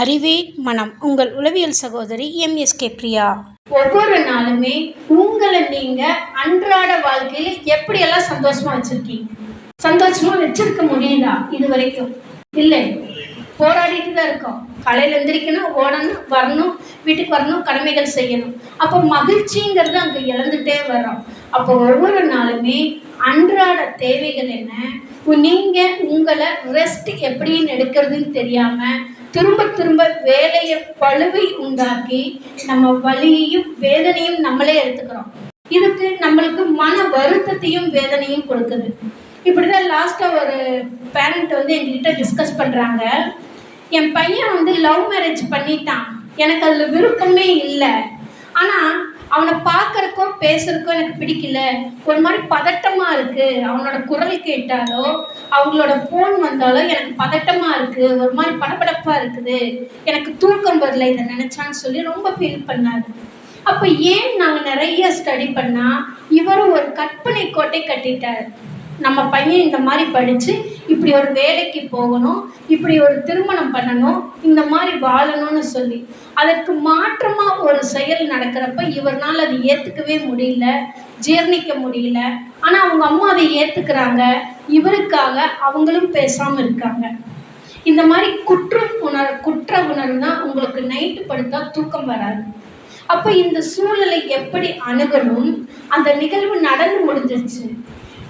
அறிவே மனம். உங்கள் உளவியல் சகோதரி எம்எஸ்கே பிரியா. ஒவ்வொரு நாளுமே உங்களை நீங்க அன்றாட வாழ்க்கையில எப்படியெல்லாம் சந்தோஷமா வச்சிருக்கீங்க? சந்தோஷமா வச்சிருக்க முடியுதா இது வரைக்கும் இல்லை. போராடிட்டு தான் இருக்கோம். காலையில் எந்திரிக்கணும் ஓடணும் வரணும் வீட்டுக்கு வரணும் கடமைகள் செய்யணும். அப்போ மகிழ்ச்சிங்கிறது அங்கே இழந்துட்டே வரோம் அப்போ ஒவ்வொரு நாளுமே அன்றாட தேவைகள் என்ன? நீங்கள் உங்களை ரெஸ்ட் எப்படின்னு எடுக்கிறதுன்னு தெரியாமல் திரும்ப திரும்ப வேலையை பழுவை உண்டாக்கி நம்ம வலியையும் வேதனையும் நம்மளே எடுத்துக்கிறோம். இதுக்கு நம்மளுக்கு மன வருத்தத்தையும் வேதனையும் கொடுக்குது. இப்படிதான் லாஸ்ட்டாக ஒரு பேரண்ட் வந்து எங்ககிட்ட டிஸ்கஸ் பண்ணுறாங்க என் பையன் வந்து லவ் மேரேஜ் பண்ணிட்டான். எனக்கு அதில் விருப்பமே இல்லை. ஆனால் அவனை பார்க்கறக்கும் பேசுறக்கோ எனக்கு பிடிக்கல. ஒரு மாதிரி பதட்டமாக இருக்குது அவனோட குரல் கேட்டாலோ அவங்களோட ஃபோன் வந்தாலோ எனக்கு பதட்டமாக இருக்குது ஒரு மாதிரி படபடப்பாக இருக்குது. எனக்கு தூக்கம் வரல இதை நினச்சான்னு சொல்லி ரொம்ப ஃபீல் பண்ணாரு. அப்போ ஏன் நாங்கள் நிறைய ஸ்டடி பண்ணால் இவரும் ஒரு கற்பனை கோட்டை கட்டிட்டார். நம்ம பையன் இந்த மாதிரி படித்து இப்படி ஒரு வேலைக்கு போகணும் இப்படி ஒரு திருமணம் பண்ணணும் இந்த மாதிரி வாழணும்னு சொல்லி அதற்கு மாற்றமாக ஒரு செயல் நடக்கிறப்ப இவர்னால் அதை ஏற்றுக்கவே முடியல ஜீர்ணிக்க முடியல. ஆனால் அவங்க அம்மா அதை ஏற்றுக்கிறாங்க இவருக்காக அவங்களும் பேசாமல் இருக்காங்க. இந்த மாதிரி குற்றம் உணர் குற்ற உணர்வு தான் உங்களுக்கு நைட்டு படுத்தா தூக்கம் வராது. அப்போ இந்த சூழலை எப்படி அணுகணும்? அந்த நிகழ்வு நடந்து முடிஞ்சிருச்சு.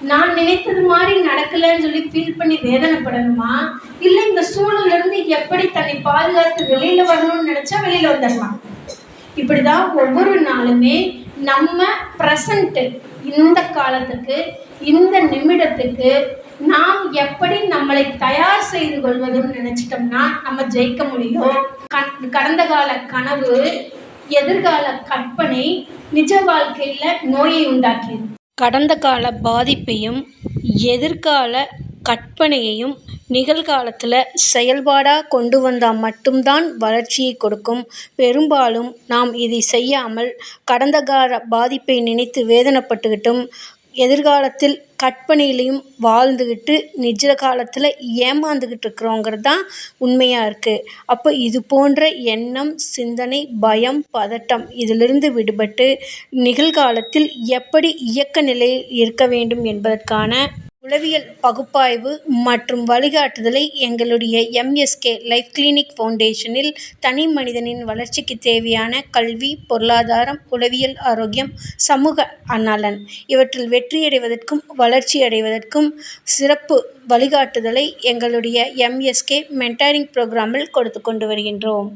நான் நினைத்தது மாதிரி நடக்கலைன்னு சொல்லி ஃபீல் பண்ணி வேதனைப்படணுமா? இல்லை இந்த சூழல்ல இருந்து எப்படி தன்னை பாதுகாத்து வெளியில வரணும்னு நினைச்சா வெளியில வந்துடலாம். இப்படிதான் ஒவ்வொரு நாளுமே நம்ம ப்ரெசண்ட்டு இந்த காலத்துக்கு இந்த நிமிடத்துக்கு நாம் எப்படி நம்மளை தயார் செய்து கொள்வதுன்னு நினைச்சிட்டோம்னா நம்ம ஜெயிக்க முடியும். கடந்த கால கனவு எதிர்கால கற்பனை நிஜ வாழ்க்கையில நோயை உண்டாக்கியது. கடந்த கால பாதிப்பையும் எதிர்கால கற்பனையையும் நிகழ்காலத்தில் செயல்பாடாக கொண்டு வந்தால் மட்டும்தான் வளர்ச்சியை கொடுக்கும். பெரும்பாலும் நாம் இதை செய்யாமல் கடந்த கால பாதிப்பை நினைத்து வேதனைப்பட்டுக்கிட்டும் எதிர்காலத்தில் கற்பனையிலையும் வாழ்ந்துக்கிட்டு நிஜ காலத்தில் ஏமாந்துக்கிட்டு இருக்கிறோங்கிறது தான் உண்மையாக இருக்குது அப்போ இது போன்ற எண்ணம் சிந்தனை பயம் பதட்டம் இதிலிருந்து விடுபட்டு நிகழ்காலத்தில் எப்படி இயக்க நிலையில் இருக்க வேண்டும் என்பதற்கான உளவியல் பகுப்பாய்வு மற்றும் வழிகாட்டுதலை எங்களுடைய எம்எஸ்கே லைஃப் கிளினிக் ஃபவுண்டேஷனில் தனி மனிதனின் வளர்ச்சிக்கு தேவையான கல்வி பொருளாதாரம் உளவியல் ஆரோக்கியம் சமூக நலன் இவற்றில் வெற்றியடைவதற்கும் வளர்ச்சி அடைவதற்கும் சிறப்பு வழிகாட்டுதலை எங்களுடைய எம்எஸ்கே மென்டாரிங் ப்ரோக்ராமில் கொடுத்து கொண்டு வருகின்றோம்.